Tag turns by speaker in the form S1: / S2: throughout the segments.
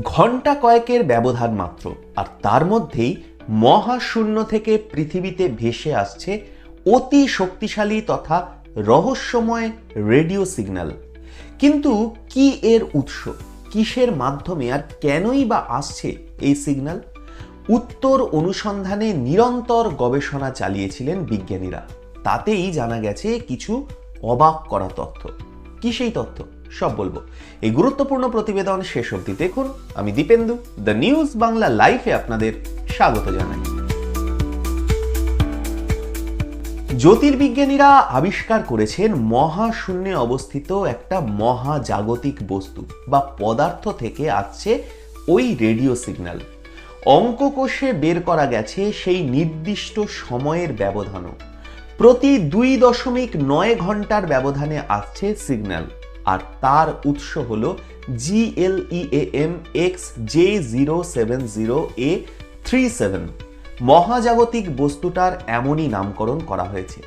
S1: ঘণ্টা কয়েকের ব্যবধান মাত্র। আর তার মধ্যেই মহাশূন্য থেকে পৃথিবীতে ভেসে আসছে অতি শক্তিশালী তথা রহস্যময় রেডিও সিগন্যাল। কিন্তু কি এর উৎস? কিসের মাধ্যমে আর কেনই বা আসছে এই সিগন্যাল? উত্তর অনুসন্ধানে নিরন্তর গবেষণা চালিয়েছিলেন বিজ্ঞানীরা। তাতেই জানা গেছে কিছু অবাক করা তথ্য। কি সেই তথ্য? সব বলব। এই গুরুত্বপূর্ণ প্রতিবেদন শেষ অবধি দেখুন। আমি দীপেন্দু দ্য নিউজ বাংলা লাইফে আপনাদের স্বাগত জানাই। জ্যোতির্বিজ্ঞানীরা আবিষ্কার করেছেন মহাশূন্যে অবস্থিত একটা মহাজাগতিক বস্তু বা পদার্থ থেকে আসছে ওই রেডিও সিগন্যাল। অঙ্ক কোষে বের করা গেছে সেই নির্দিষ্ট সময়ের ব্যবধানও। প্রতি দুই দশমিক নয় ঘণ্টার ব্যবধানে আসছে সিগন্যাল। আর তার উৎস হল GLEAM X J zero seven zero A three seven মহাজাগতিক বস্তুটার এমনই নামকরণ করা হয়েছে।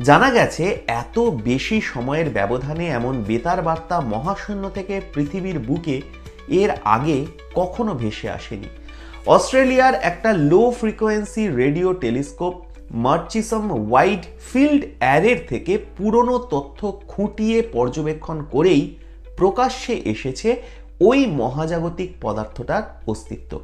S1: জানা গেছে, এত বেশি সময়ের ব্যবধানে এমন বেতার বার্তা মহাশূন্য থেকে পৃথিবীর বুকে এর আগে কখনো ভেসে আসেনি। অস্ট্রেলিয়ার একটা low frequency radio telescope Murchison wide field অ্যারের থেকে পুরনো তথ্য খুঁটিয়ে পর্যবেক্ষণ করেই প্রকাশ্যে এসেছে ওই মহাজাগতিক পদার্থটার অস্তিত্ব।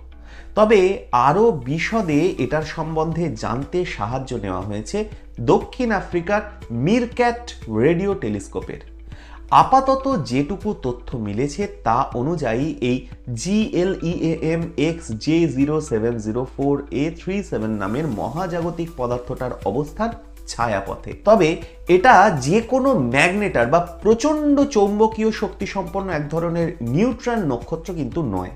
S1: তবে আরও বিশদে এটার সম্বন্ধে জানতে সাহায্য নেওয়া হয়েছে দক্ষিণ আফ্রিকার মিরক্যাট রেডিও টেলিস্কোপের। আপাতত যেটুকু তথ্য মিলেছে তা অনুযায়ী এই GLEAM X J zero seven zero four A three seven নামের মহাজাগতিক পদার্থটার অবস্থান ছায়াপথে। তবে এটা যে কোনো ম্যাগনেটার বা প্রচণ্ড চৌম্বকীয় শক্তি সম্পন্ন এক ধরনের নিউট্রান নক্ষত্র কিন্তু নয়।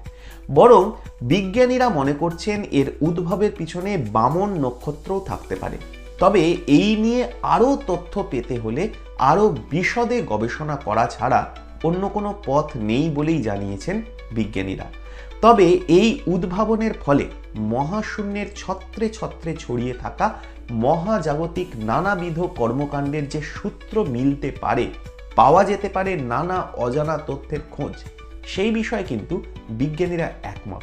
S1: বরং বিজ্ঞানীরা মনে করছেন এর উদ্ভবের পিছনে বামন নক্ষত্রও থাকতে পারে। তবে এই নিয়ে আরও তথ্য পেতে হলে আরও বিশদে গবেষণা করা ছাড়া অন্য কোনো পথ নেই বলেই জানিয়েছেন বিজ্ঞানীরা। তবে এই উদ্ভাবনের ফলে মহাশূন্যের ছত্রে ছত্রে ছড়িয়ে থাকা মহাজাগতিক নানাবিধ কর্মকাণ্ডের যে সূত্র মিলতে পারে, পাওয়া যেতে পারে নানা অজানা তথ্যের খোঁজ, সেই বিষয়ে কিন্তু বিজ্ঞানীরা একমত।